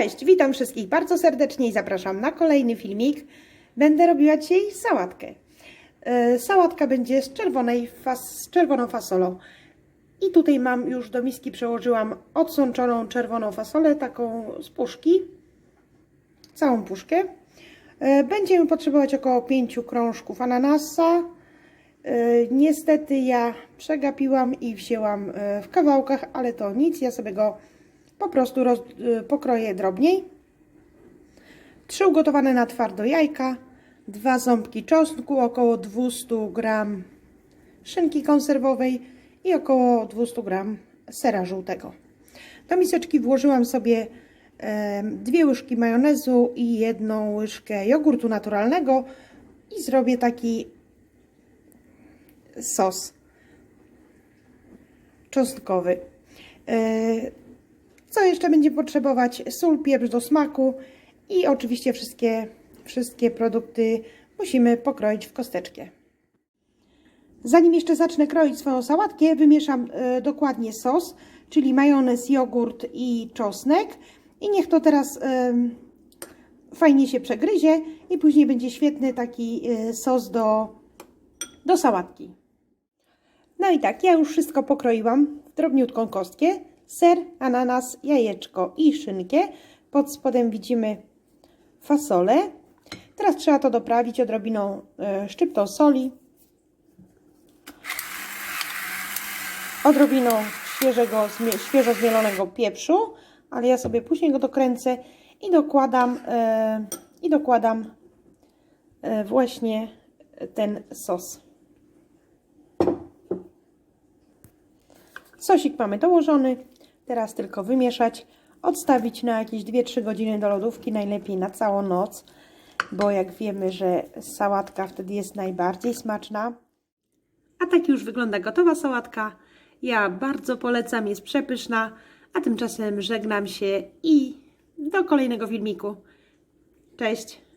Cześć, witam wszystkich bardzo serdecznie i zapraszam na kolejny filmik. Będę robiła dzisiaj sałatkę. E, Sałatka będzie z, czerwonej fas, z czerwoną fasolą. I tutaj mam już do miski przełożyłam odsączoną czerwoną fasolę, taką z puszki. Całą puszkę. E, Będziemy potrzebować około 5 krążków ananasa. E, Niestety ja przegapiłam i wzięłam w kawałkach, ale to nic, ja sobie go po prostu roz, y, pokroję drobniej. Trzy ugotowane na twardo jajka, dwa ząbki czosnku, około 200 gram szynki konserwowej i około 200 gram sera żółtego. Do miseczki włożyłam sobie e, dwie łyżki majonezu i jedną łyżkę jogurtu naturalnego i zrobię taki sos czosnkowy. Co jeszcze będzie potrzebować? Sól, pieprz do smaku i oczywiście wszystkie, wszystkie produkty musimy pokroić w kosteczkę. Zanim jeszcze zacznę kroić swoją sałatkę, wymieszam e, dokładnie sos, czyli majonez, jogurt i czosnek. I niech to teraz e, fajnie się przegryzie i później będzie świetny taki e, sos do, do sałatki. No i tak, ja już wszystko pokroiłam w drobniutką kostkę. Ser, ananas, jajeczko i szynkę. Pod spodem widzimy fasolę. Teraz trzeba to doprawić odrobiną e, szczyptą soli. Odrobiną świeżego, świeżo zmielonego pieprzu, ale ja sobie później go dokręcę i dokładam, e, i dokładam e, właśnie ten sos. Sosik mamy dołożony. Teraz tylko wymieszać, odstawić na jakieś 2-3 godziny do lodówki, najlepiej na całą noc, bo jak wiemy, że sałatka wtedy jest najbardziej smaczna. A tak już wygląda gotowa sałatka. Ja bardzo polecam, jest przepyszna. A tymczasem żegnam się i do kolejnego filmiku. Cześć!